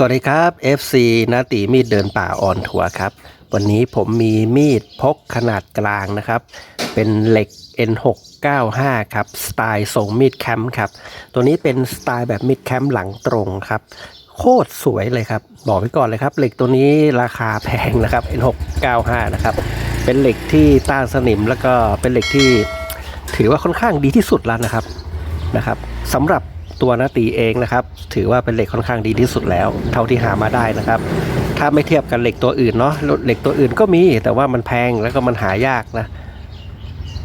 สวัสดีครับ FC นาตีมีดเดินป่าออนทัวร์ครับ วันนี้ผมมีมีดพกขนาดกลางนะครับ เป็นเหล็ก N695 ครับ สไตล์ทรงมีดแคมป์ครับ ตัวนี้เป็นสไตล์แบบมีดแคมป์หลังตรงครับ โคตรสวยเลยครับ บอกไว้ก่อนเลยครับ เหล็กตัวนี้ราคาแพงนะครับ N695 นะครับ เป็นเหล็กที่ต้านสนิมแล้วก็เป็นเหล็กที่ถือว่าค่อนข้างดีที่สุดแล้วนะครับนะครับสำหรับ ตัวนาตีเองนะครับ ถือว่าเป็นเหล็กค่อนข้างดีที่สุดแล้ว เท่าที่หามาได้นะครับ ถ้าไม่เทียบกันเหล็กตัวอื่นเนาะเหล็กตัวอื่นก็มีแต่ว่ามันแพงแล้วก็มันหายากนะ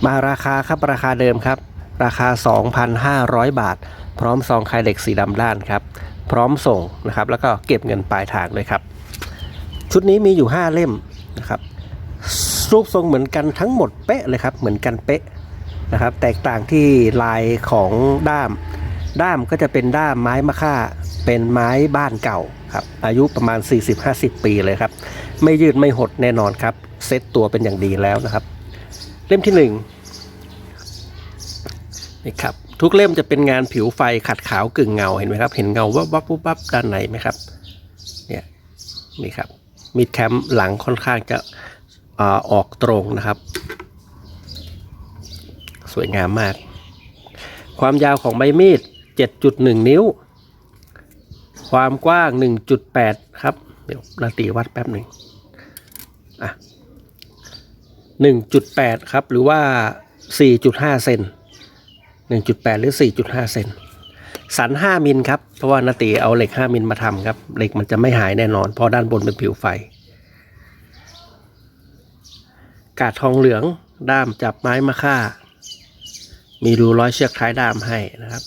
มาราคาครับราคาเดิมครับ ราคา 2,500 บาท พร้อมซองคายเหล็กสีดำด้านครับ พร้อมส่งนะครับ แล้วก็เก็บเงินปลายทางด้วยครับ ชุดนี้มีอยู่ 5 เล่มนะครับรูปทรงเหมือนกันทั้งหมดเป๊ะเลยครับ เหมือนกันเป๊ะนะครับ แตกต่างที่ลายของด้าม ด้ามก็จะเป็นด้ามไม้มะค่า เป็นไม้บ้านเก่าครับอายุประมาณ 40-50 ปีเลยครับ ไม่ยืดไม่หดแน่นอนครับ เซ็ตตัวเป็นอย่างดีแล้วนะครับ เล่มที่1นี่ครับทุกเล่มจะเป็นงานผิวไฟขัดขาวกึ่งเงาเห็นไหมครับ เห็นเงาวับวับวับวับด้านในไหมครับเนี่ยนี่ครับมีดแคมป์หลังค่อนข้างจะอาออกตรงนะครับ สวยงามมาก ความยาวของใบมีด 7.1 นิ้ว ความกว้าง 1.8 ครับ เดี๋ยวนาตีวัดแป๊บหนึ่งอะ1.8 ครับ หรือว่า 4.5 เซน1.8 หรือ 4.5 เซนสัน 5 มิลครับ เพราะว่านาตีเอาเหล็ก 5 มิลมาทำครับ เหล็กมันจะไม่หายแน่นอน เพราะด้านบนเป็นผิวไฟ กาดทองเหลืองด้ามจับไม้มะค่า มีรูร้อยเชือกท้ายด้ามให้นะครับ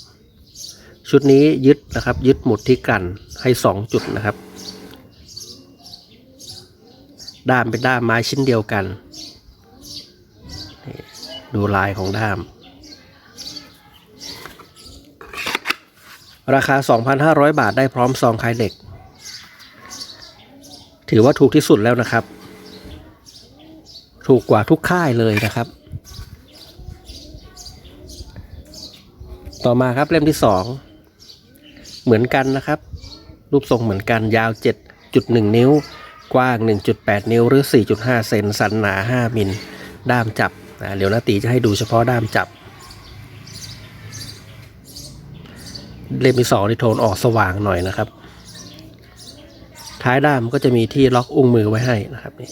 ชุดนี้ยึดนะครับ ยึดหมุดที่กันให้สองจุดนะครับ ด้ามเป็นด้ามไม้ชิ้นเดียวกัน ดูลายของด้าม ราคา 2,500 บาทได้พร้อมซองคายเหล็ก ถือว่าถูกที่สุดแล้วนะครับ ถูกกว่าทุกค่ายเลยนะครับต่อมาครับเล่มที่สอง เหมือนกันนะครับ รูปทรงเหมือนกันยาว 7.1 นิ้ว กว้าง 1.8 นิ้วหรือ 4.5 เซนสันหนา 5 มิลด้ามจับนะเดี๋ยวนาตีจะให้ดูเฉพาะด้ามจับ เล่มที่สองที่โทนออกสว่างหน่อยนะครับ ท้ายด้ามก็จะมีที่ล็อกอุ้งมือไว้ให้นะครับนี่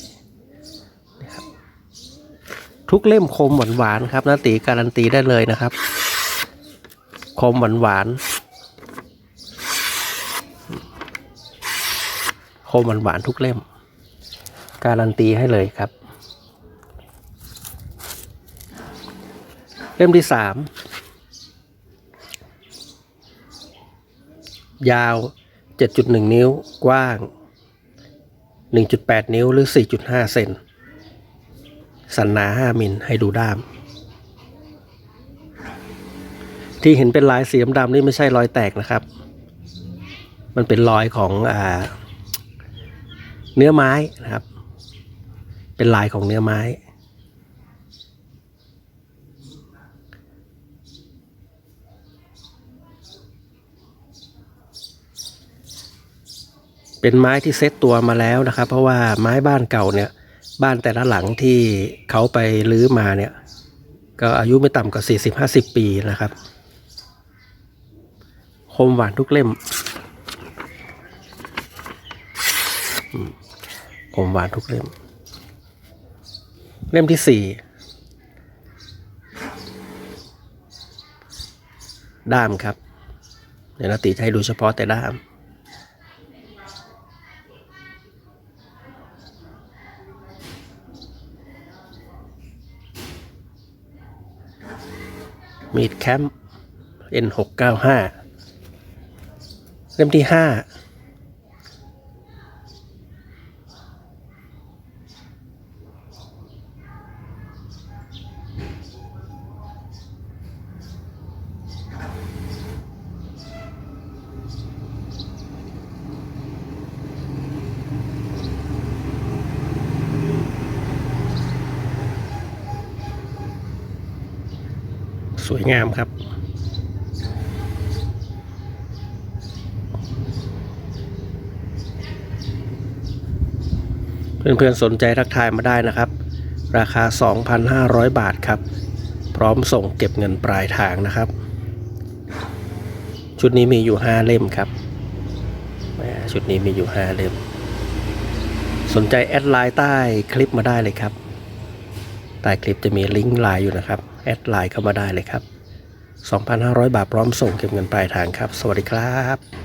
ทุกเล่มคมหวานๆครับนาตีการันตีได้เลยนะครับ คมหวานหวานๆค มหวานหวานๆทุกเล่ม การันตีให้เลยครับ เล่มที่สามยาว 7.1 นิ้ว กว้าง 1.8 นิ้ว หรือ 4.5 เซน สันหนา 5 มิล ให้ดูด้าม ที่เห็นเป็นลายสีดำนี่ไม่ใช่รอยแตกนะครับ มันเป็นรอยของอ่า เนื้อไม้นะครับ เป็นลายของเนื้อไม้ เป็นไม้ที่เซ็ตตัวมาแล้วนะครับ เพราะว่าไม้บ้านเก่าเนี่ย บ้านแต่ละหลังที่เขาไปรื้อมาเนี่ย ก็อายุไม่ต่ำกว่า 40-50 ปีนะครับ คมหวานทุกเล่มอื มคมหวานทุกเล่ม เล่มที่สี่ด้ามครับ เดี๋ยวนาตีจะให้ดูเฉพาะแต่ด้าม มีดแคมป์ N695 เล่มที่ห้า สวยงามครับ เพื่อนๆสนใจทักทายมาได้นะครับ ราคา 2,500 บาทครับ พร้อมส่งเก็บเงินปลายทางนะครับ ชุดนี้มีอยู่ 5 เล่มครับชุดนี้มีอยู่ 5 เล่ม สนใจแอดไลน์ใต้คลิปมาได้เลยครับ ใต้คลิปจะมีลิงก์ไลน์อยู่นะครับ แอดไลน์เข้ามาได้เลยครับ 2,500 บาทพร้อมส่งเก็บเงินปลายทางครับ สวัสดีครับ